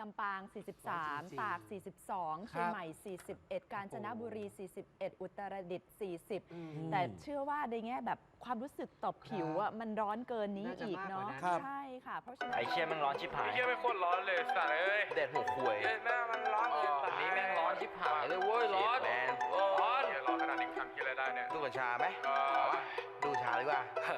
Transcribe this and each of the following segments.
ลำปาง 43 ตาก 42 เชียงใหม่ 41 กาญจนบุรี 41 อุตรดิตถ์40 แต่เชื่อว่าในแง่แบบความรู้สึกต่อผิวอะมันร้อนเกินนี้น่าจะอีกมากกว่าเนาะนั้นครับ ใช่ค่ะ เพราะฉะนั้น ไอเชี่ยแมันร้อนชิบหายไอ้เหี้ยไม่โคตรร้อนเลยสัตว์เอ้ยแดดหัวควยเอ้ยแม่มันร้อนเกินไปอันนี้แม่งร้อนชิบหายเลยเว้ยร้อนแมนร้อนเหี้ยร้อนขนาดนี้ทำกินอะไรได้เนี่ยดูกัญชาไหมเออ ดูชาดีกว่าอ่า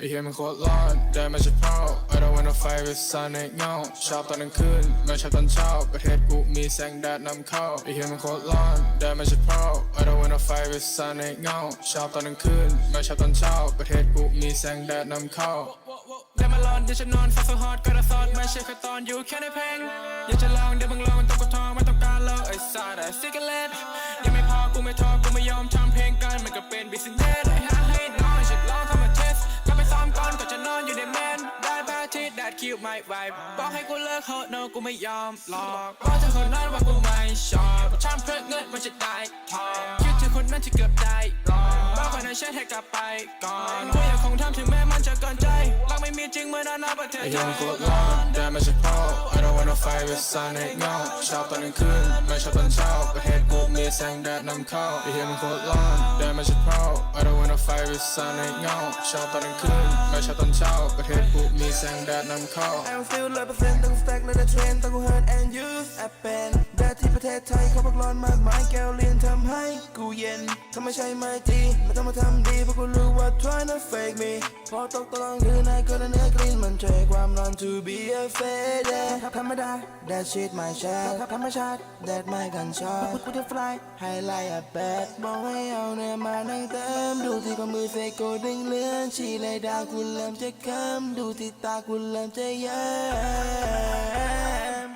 ไอ้เหี้ยมันโคตรร้อนได้มาจากเผา I don't wanna fight with sun ในเงาชอบตอนกลางคืนไม่ชอบตอนเช้าประเทศกูมีแสงแดดนำเข้าไอ้เหี้ยมันโคตรร้อนได้มาจากเผา I don't wanna fight with sun ในเงาชอบตอนกลางคืนไม่ชอบตอนเช้าประเทศกูมีแสงแดดนำเข้าได้มาลอนเดี๋ยวฉันนอนฟ้าสฮอตก็ระซอดไม่ใช่แค่ตอนอยู่แค่ในเพลงอยากจะลองเดี๋ยวมึงลองต้องกดทองไม่ต้องการแล้วไอ้สัตว์ไอ้ซิกเกเล ดดคิวไม่ไหวบอกให้กูเลิกเฮอะ no กูไม่ยอมหลอกบอกเธอคนนั้นว่ากูไม่ชอบทำเพื่อเงินมันจะได้ทองคิดถึงคนนั้นจะเกือบได้รองบอก คนนั้นเช็ดให้กลับไปก่อนกูยังคงทำถึงแม้มันจะเกินใจรักไม่มีจริงเมื่อนานนับประเทศไทยยังโคตรร้อนแต่ไม่ใช่พ่อ I don't wanna fight with sun ในเงาชอบตอนกลางคืนไม่ชอบตอนเช้าประเทศกูมีแสงแดดนำเข้าไอ้เหี้ยมันโคตรร้อนแต่ไม่ใช่พ่อ I don't wanna fight with sun ในเงาชอบตอนกลางคืนไม่ชอบตอนเช้าประเทศกูมีแสงแดดนำเข้า I don't feel ร้อยเปอร์เซ็นต์ต้องสแต็กในเทรนต้องกู hurt and use แอ ประเทศไทยเขาพักร้อนมากมายแก้วเลียนทำให้กูเย็นถ้าไม่ใช่ไม่ดีไม่ต้องมาทำดีเพราะกูรู้ว่า try not fake me พอตกตะลองคืนในก็เนื้อกลิ่นมันเทความร้อน to be a fade ธรรมดา that shit my shit ธรรมชาติ that ไม่กันชอบกูจะ fly ให้ไล่อะแบดบอกให้เอาเนื้อมานั่งเติมดูที่ข้อมือเซโกดึงเลื่อนชีเลยดาวกูเริ่มจะค้ำดูที่ตากูเริ่มจะแย้ม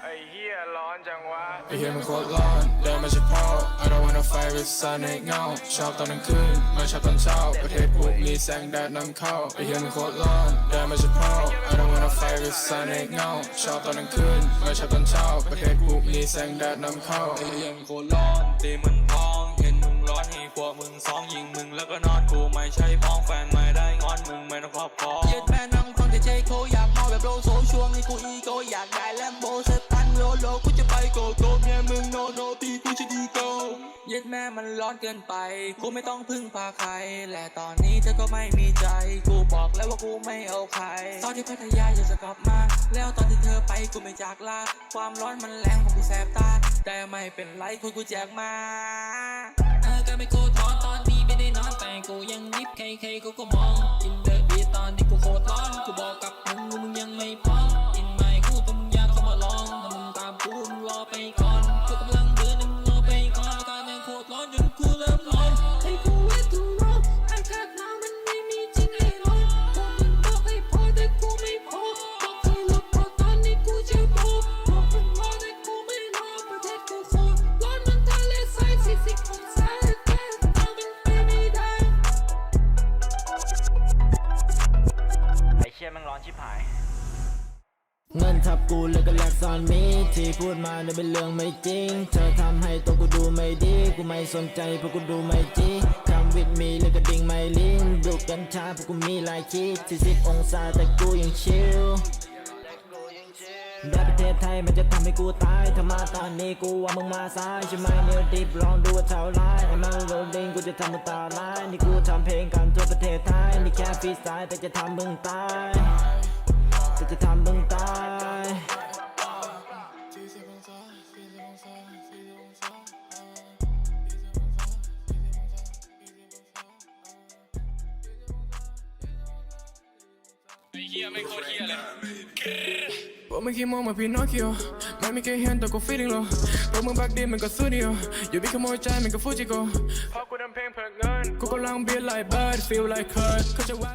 ะไอ้มันโคตรร้อนเดินมาจากพ่อ I don't wanna fight with sun ในเงาชอบตอนกลางคืนไม่ชอบตอนเช้าประเทศกูมีแสงแดดนำเข้าไอเหี้ยมันโคตรร้อนเดินมาจากพ่อ I don't wanna fight with sun ในเงาชอบตอนกลางคืนไม่ชอบตอนเช้าประเทศกูมีแสงแดดนำเข้าไอเหี้ยมงโคตรร้อนตีมันพอง เห็นมึงร้อนให้พวกมึงสองยิงมึงแล้วก็นอนกูไม่ใช่พ้องแฟนไม่ได้งอนมึงไม่ต้องครอบครองเย็ดแม่นั่งฟังแต่เจโคอยากเมาแบบโลโซช่วงนี้กูอีโกอยากได้แลมโบสตั แม่มันร้อนเกินไป กูไม่ต้องพึ่งพาใคร และตอนนี้เธอก็ไม่มีใจ กูบอกแล้วว่ากูไม่เอาใครตอนที่พัทยาอยากจะกลับมา แล้วตอนที่เธอไปกูไม่จากลา ความร้อนมันแรงของกูแสบตา แต่ไม่เป็นไรคุณกูแจกมาเธอก็ไม่กูท้อนตอนนี้ไม่ได้นอนแต่กูยังนิบใครๆกูก็มอง ชี่ยแมันร้อนชิบหายเงินทับกูแล้วก็แลกซอนมีที่พูดมาเนี่ยเป็นเรื่องไม่จริง เธอทำให้ตัวกูดูไม่ดี กูไม่สนใจเพราะกูดูไม่จริงคำวิดมีแล้วก็ดิ่งไม่ลิ้นดูกัญชาเพราะกูมีหลายคิด40องศาแต่กูยังชิล ไทยมันจะทำให้กูตายถ้ามาตอนนี้กูว่ามึงมาซ้ายใช่ไหมเนื้อดิบลองดูว่าเท่าไรไอ้มันโรลลิงกูจะทำมึงตาลายนี่กูทำเพลงกันทั่วประเทศไทยนี่แค่ฟรีสไตล์แต่จะทำมึงตายแต่จะทำมึงตาย ยใจมันก็ฟูจิโกเพราะกูทำเพลงเพื่อเงินกูกำลัง be like bird feel like hurt เขาจะว่า